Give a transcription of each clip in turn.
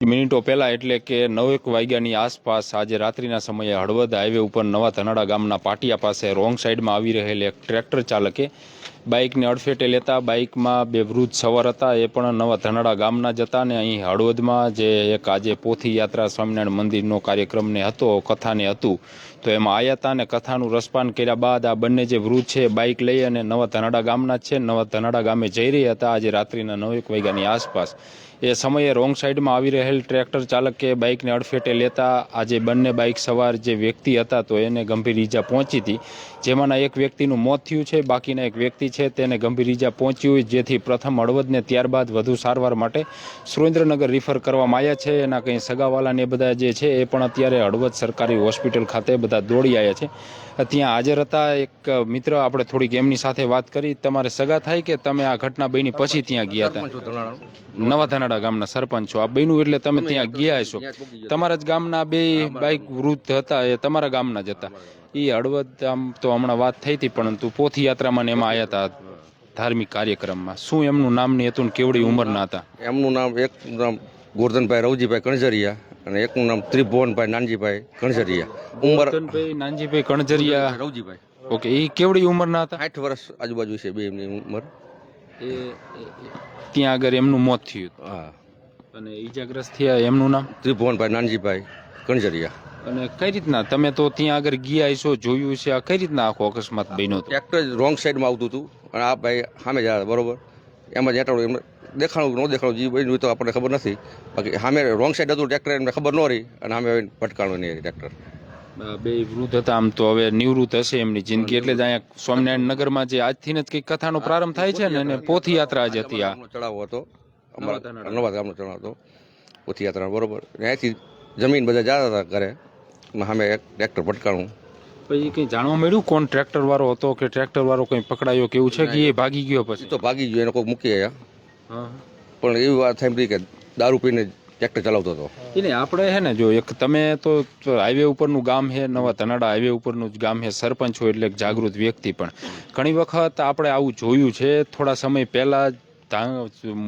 મિનિટો પહેલા એટલે કે નવેક વાગ્યાની આસપાસ આજે રાત્રિના સમયે હળવદ હાઈવે ઉપર નવા ધનાડા ગામના પાટિયા પાસે રોંગ સાઈડમાં આવી રહેલ એક ટ્રેક્ટર ચાલકે બાઇકને અડફેટે લેતા બાઇકમાં બે વૃદ્ધ સવાર હતા. એ પણ નવા ધનાડા ગામના જતા ને અહીં હળવદમાં જે એક આજે પોથી યાત્રા સ્વામિનારાયણ મંદિરનો કાર્યક્રમને હતો, કથાને હતું. તો એમાં આયાતા હતા ને કથાનું રસપાન કર્યા બાદ આ બંને જે વૃદ્ધ છે, બાઇક લઈ અને નવા ધનાડા ગામના છે. નવા ધનાડા ગામે જઈ રહ્યા હતા. આજે રાત્રિના નવેક વાગ્યાની આસપાસ. એ સમયે રોંગ સાઈડમાં આવી રહેલ ટ્રેક્ટર ચાલકે બાઇકને અડફેટે લેતા આજે બંને બાઇક સવાર જે વ્યક્તિ હતા તો એને ગંભીર ઈજા પહોંચી હતી. જેમાંના એક વ્યક્તિનું મોત થયું છે. બાકીના એક વ્યક્તિ છે તેને ગંભીર ઈજા પહોંચી હોય જેથી પ્રથમ હળવદને ત્યારબાદ વધુ સારવાર માટે સુરેન્દ્રનગર રિફર કરવામાં આવ્યા છે. એના કંઈ સગાવાલાને બધા જે છે એ પણ અત્યારે હળવદ સરકારી હોસ્પિટલ ખાતે બધા દોડી આવ્યા છે. ત્યાં હાજર હતા એક મિત્ર આપણે થોડીક એમની સાથે વાત કરી. તમારે સગા થાય કે તમે આ ઘટના બની પછી ત્યાં ગયા હતા? નવા ધાનાડા ગામના સરપંચ છો. આ બન્યું એટલે તમે ત્યાં ગયા છો તમારા જ ગામના બે બાઈક વૃદ્ધ હતા એ તમારા ગામના જ હતા. એ હળવદ આમ તો હમણાં વાત થઈ હતી પરંતુ પોથી યાત્રામાં ને એમાં આવ્યા હતા ધાર્મિક કાર્યક્રમમાં. શું એમનું નામ ને હતું ને કેવડી ઉંમરના હતા? એમનું નામ એક નામ ગોરધનભાઈ રવજીભાઈ કણઝરિયા અને એકનું નામ ત્રિભુવનભાઈ નાનજીભાઈ કણઝરિયા ઉંમર નાનજીભાઈ કણજરિયા. રવજીભાઈ. ઓકે એ કેવડી ઉંમરના હતા? આઠ વર્ષ આજુબાજુ છે બે એમની ઉંમર. એ ત્યાં આગળ એમનું મોત થયું હા. અને ઈજાગ્રસ્ત થયા એમનું નામ? ત્રિભુવનભાઈ નાનજીભાઈ કણઝરિયા અને કઈ રીતના? તમે તો ત્યાં આગળ ગયા છો જોયું છે આ કઈ રીતના આખો અકસ્માત બન્યો ટ્રેક્ટર રોંગ સાઈડમાં આવતું હતું. અને આ ભાઈ સામે જ બરોબર? એમાં એટાડું એમને દેખાણું ન દેખાણું જે બન્યું તો આપણને ખબર નથી. બાકી સામે રોંગ સાઈડ હતું ટ્રેક્ટર એમને ખબર ન રહી અને સામે આવીને ભટકાણું નહીં ટ્રેક્ટર બે વૃદ્ધ હતા આમ તો હવે નિવૃત્ત હશે એમની જિંદગી એટલે જ અહીંયા સ્વામિનારાયણ નગરમાં જે આજથી જ કંઈક કથાનો પ્રારંભ થાય છે ને એને પોથી યાત્રા જ હતી આ. ચડાવો હતો. અમારા ધાનાડા. ગામનો ચડાવો હતો પોથી યાત્રા બરોબર ત્યાંથી જમીન બધા જતા હતા ઘરે સામે એક ટ્રેક્ટર ભટકાણું. પછી કંઈ જાણવા મળ્યું કોણ ટ્રેક્ટર વાળો હતો કે ટ્રેક્ટર વાળો કંઈ પકડાયો કે એવું છે કે એ ભાગી ગયો પછી? તો ભાગી ગયો એને કોઈ મૂકી આવ્યા પણ એવી વાત સાંભળી કે દારૂ પીને ટ્રેક્ટર ચલાવતો હતો. એટલે આપણે હે ને, જો એક તમે તો હાઈવે ઉપરનું ગામ છે નવા તનાડા હાઈવે ઉપરનું જ ગામ છે સરપંચ હોય એટલે જાગૃત વ્યક્તિ પણ. ઘણી વખત આપણે આવું જોયું છે, થોડા સમય પહેલા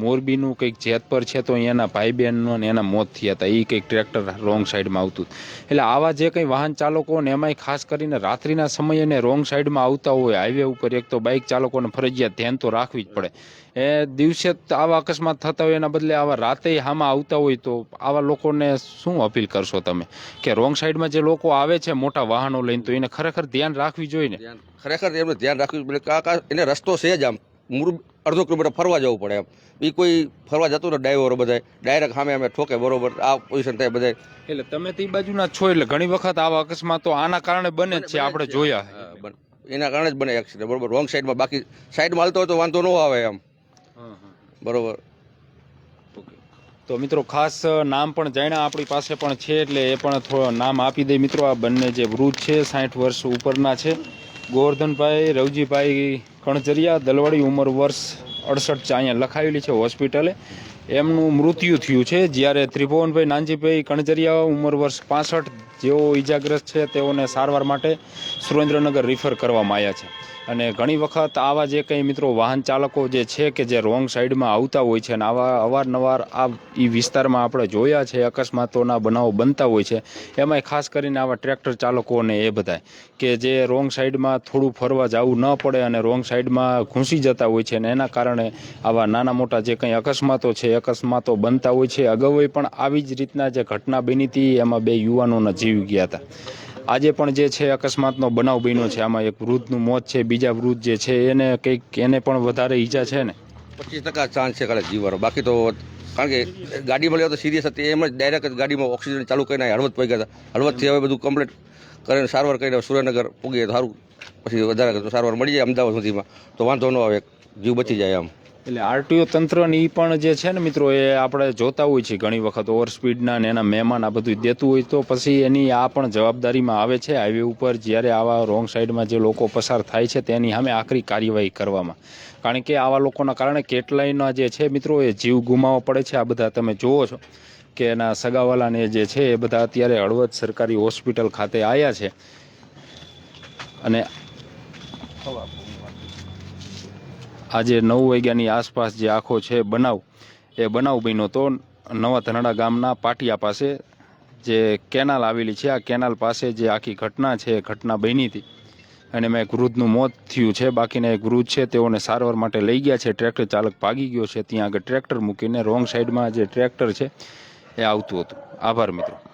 મોરબીનું કંઈક જેતપર છે, તો એના ભાઈ બહેનનો ને એના મોત થયા હતા. એ કંઈક ટ્રેક્ટર રોંગ સાઈડમાં આવતું એટલે આવા જે કંઈ વાહન ચાલકો ને એમાંય ખાસ કરીને રાત્રિના સમયે ને રોંગ સાઈડમાં આવતા હોય, હાઈવે ઉપર એક તો બાઇક ચાલકોને ફરજિયાત ધ્યાન તો રાખવી જ પડે. એ દિવસે આવા અકસ્માત થતા હોય, એના બદલે આવા રાતે હામાં આવતા હોય, તો આવા લોકોને શું અપીલ કરશો તમે? કે રોંગ સાઈડમાં જે લોકો આવે છે મોટા વાહનો લઈને, તો એને ખરેખર ધ્યાન રાખવી જોઈએ ને? ખરેખર એમને ધ્યાન રાખવું પડે. કાકા એને રસ્તો છે જ આમ. મૂળ અડધો કિલોમીટર ફરવા જવું પડે એમ. એ કોઈ ફરવા જતું ને ડ્રાઈવરો બધા ડાયરેક્ટ સામે અમે ઠોકે બરોબર. આ પોઝિશન થાય બધા એટલે તમે તે બાજુના છો એટલે ઘણી વખત આવા અકસ્માતો આના કારણે બને જ છે આપણે જોયા એના કારણે જ બને એક્સિડન્ટ બરોબર. રોંગ સાઈડમાં બાકી સાઈડમાં હાલતો હોય તો વાંધો ન આવે એમ. બરોબર. તો મિત્રો ખાસ નામ પણ જાણ્યા આપણી પાસે પણ છે એટલે એ પણ થોડો નામ આપી દે. મિત્રો આ બંને જે વૃદ્ધ છે સાઠ વર્ષ ઉપરના છે. ગોવર્ધનભાઈ, રવજીભાઈ કણજરિયા, દલવાડી ઉંમર વર્ષ અડસઠ ચા અહીંયા લખાયેલી છે હોસ્પિટલે. એમનું મૃત્યુ થયું છે જ્યારે ત્રિભુવનભાઈ નાનજીભાઈ કણજરિયા ઉંમર વર્ષ પાસઠ જેઓ ઈજાગ્રસ્ત છે, તેઓને સારવાર માટે સુરેન્દ્રનગર રિફર કરવામાં આવ્યા છે. અને ઘણી વખત આવા જે કંઈ મિત્રો વાહન ચાલકો જે છે કે જે રોંગ સાઈડમાં આવતા હોય છે અને આવા અવારનવાર આ એ વિસ્તારમાં આપણે જોયા છે, અકસ્માતોના બનાવો બનતા હોય છે, એમાંય ખાસ કરીને આવા ટ્રેક્ટર ચાલકોને એ બધાય કે જે રોંગ સાઈડમાં થોડું ફરવા જવું ન પડે અને રોંગ સાઈડમાં ઘૂસી જતા હોય છે અને એના કારણે આવા નાના મોટા જે કંઈ અકસ્માતો છે, અકસ્માતો બનતા હોય છે. અગાઉ પણ આવી જ રીતના જે ઘટના બની હતી, એમાં બે યુવાનોના જીવ ગયા હતા. આજે પણ જે છે અકસ્માતનો બનાવ બન્યો છે. આમાં એક વૃદ્ધનું મોત છે, બીજા વૃદ્ધ જે છે એને કંઈક એને પણ વધારે ઈજા છે ને? પચીસ ટકા ચાન્સ છે કાલે જીવવાનો. બાકી તો કારણ કે ગાડીમાં લેવા તો સિરિયસ હતી. એમ જ ડાયરેક્ટ ગાડીમાં ઓક્સિજન ચાલુ કરીને હળવદ પડી ગયા હતા. હળવદથી હવે બધું કમ્પ્લીટ કરીને સારવાર કરીને સુરેન્દ્રનગર પૂગીએ તો સારું. પછી વધારે સારવાર મળી જાય અમદાવાદ સુધીમાં. તો વાંધો ન આવે. જીવ બચી જાય આમ. એટલે આરટીઓ તંત્ર ને પણ જે છે ને મિત્રો, એ આપણે જોતા હોય છે ઘણી વખત ઓવર સ્પીડના ને એના મહેમાન આ બધું દેતું હોય તો પછી એની આ પણ જવાબદારીમાં આવે છે હાઈવે ઉપર જ્યારે આવા રોંગ સાઈડમાં જે લોકો પસાર થાય છે તેની સામે આકરી કાર્યવાહી કરવામાં. કારણ કે આવા લોકોના કારણે કેટલાયના જે છે મિત્રો, એ જીવ ગુમાવવો પડે છે. આ બધા તમે જુઓ છો કે એના સગાવાલાને જે છે એ બધા અત્યારે હળવદ સરકારી હોસ્પિટલ ખાતે આવ્યા છે. અને આજે નવ વાગ્યાની આસપાસ જે આખો છે બનાવ, એ બનાવ બન્યો તો નવા ધનાડા ગામના પાટિયા પાસે જે કેનાલ આવેલી છે, આ કેનાલ પાસે જે આખી ઘટના છે ઘટના બની હતી. અને એક વૃદ્ધનું મોત થયું છે, બાકીના એક વૃદ્ધ છે, તેઓને સારવાર માટે લઈ ગયા છે, ટ્રેક્ટર ચાલક ભાગી ગયો છે, ત્યાં આગળ ટ્રેક્ટર મૂકીને રોંગ સાઈડમાં જે ટ્રેક્ટર છે, એ આવતું હતું. આભાર મિત્રો.